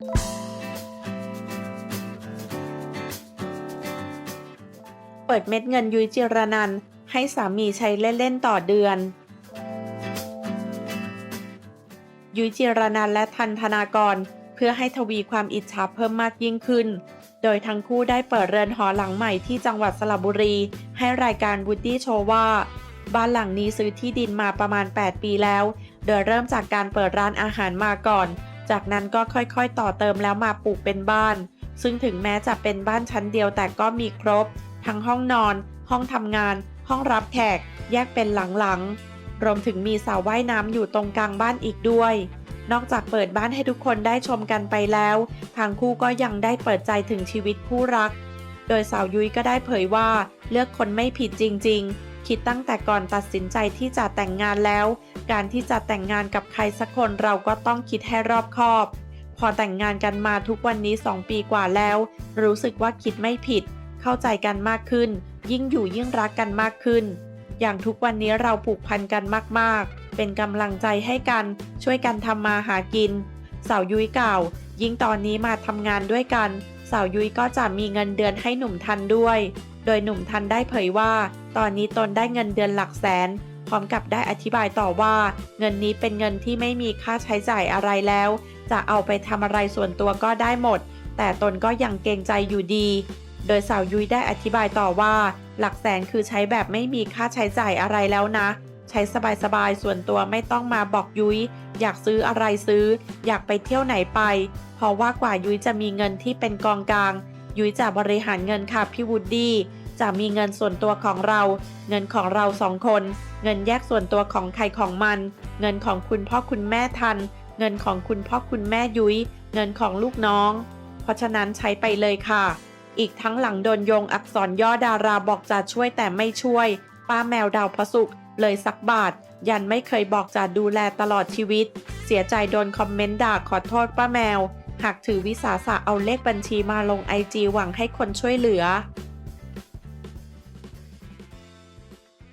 เปิดเม็ดเงินยุ้ยจิรนัน ให้สามีใช้เล่น ๆ ต่อเดือน ยุ้ยจิรนันและทันธนากร เพื่อให้ทวีความอิจฉาเพิ่มมากยิ่งขึ้น โดยทั้งคู่ได้เปิดเรือนหอหลังใหม่ที่จังหวัดสระบุรี ให้รายการวูดดี้โชว์ว่า บ้านหลังนี้ซื้อที่ดินมาประมาณ 8 ปีแล้ว โดยเริ่มจากการเปิดร้านอาหารมาก่อน จากนั้นก็ค่อยๆ ต่อเติมแล้วมาปลูกเป็นบ้าน ซึ่งถึงแม้จะเป็นบ้านชั้นเดียวแต่ก็มีครบ ทั้งห้องนอน ห้องทำงาน ห้องรับแขก แยกเป็นหลังๆ รวมถึงมีสระว่ายน้ำอยู่ตรงกลางบ้านอีกด้วย นอกจากเปิดบ้านให้ทุกคนได้ชมกันไปแล้ว ทางคู่ก็ยังได้เปิดใจถึงชีวิตคู่รัก โดยสาวยุ้ยก็ได้เผยว่าเลือกคนไม่ผิดจริง ๆ คิดตั้งแต่ก่อนตัดสินใจที่จะแต่งงานแล้ว การที่จะแต่งงานกับใครสักคนเราก็ต้องคิดให้รอบคอบ พอแต่งงานกันมาทุกวันนี้ 2 ปีกว่าแล้ว รู้สึกว่าคิดไม่ผิด เข้าใจกันมากขึ้น ยิ่งอยู่ยิ่งรักกันมากขึ้น อย่างทุกวันนี้เราผูกพันกันมากๆ เป็นกำลังใจให้กันช่วยกันทำมาหากิน สาวยุ้ยกล่าวยิ่งตอนนี้มาทำงานด้วยกัน สาวยุ้ยก็จะมีเงินเดือนให้หนุ่มทันด้วย โดยหนุ่มทันได้เผยว่า ตอนนี้ตนได้เงินเดือนหลักแสน พร้อมกับได้อธิบายต่อว่า เงินนี้เป็นเงินที่ไม่มีค่าใช้จ่ายอะไรแล้ว จะเอาไปทำอะไรส่วนตัวก็ได้หมด แต่ตนก็ยังเกรงใจอยู่ดี โดยสาวยุ้ยได้อธิบายต่อว่า หลักแสนคือใช้แบบไม่มีค่าใช้จ่ายอะไรแล้วนะ ใช้สบายๆส่วนตัวไม่ต้องมาบอกยุ้ยอยากซื้ออะไรซื้อ อยากไปเที่ยวไหนไป เพราะว่ากว่ายุ้ยจะมีเงินที่เป็นกองกลาง ยุ้ยจะบริหารเงินค่ะพี่วูดดี้ จะมีเงินส่วนตัวของเรา เงินของเราสองคน เงินแยกส่วนตัวของใครของมัน เงินของคุณพ่อคุณแม่ทัน เงินของคุณพ่อคุณแม่ยุ้ย เงินของลูกน้อง เพราะฉะนั้นใช้ไปเลยค่ะ อีกทั้งหลังโดนโยงอักษรย่อดาราบอกจะช่วยแต่ไม่ช่วย ป้าแมวดาวพระสุขเลยสักบาท ยันไม่เคยบอกจะดูแลตลอดชีวิต เสียใจโดนคอมเมนต์ด่าขอโทษป้าแมว หากถือวิสาสะเอาเลขบัญชีมาลงไอจีหวังให้คนช่วยเหลือ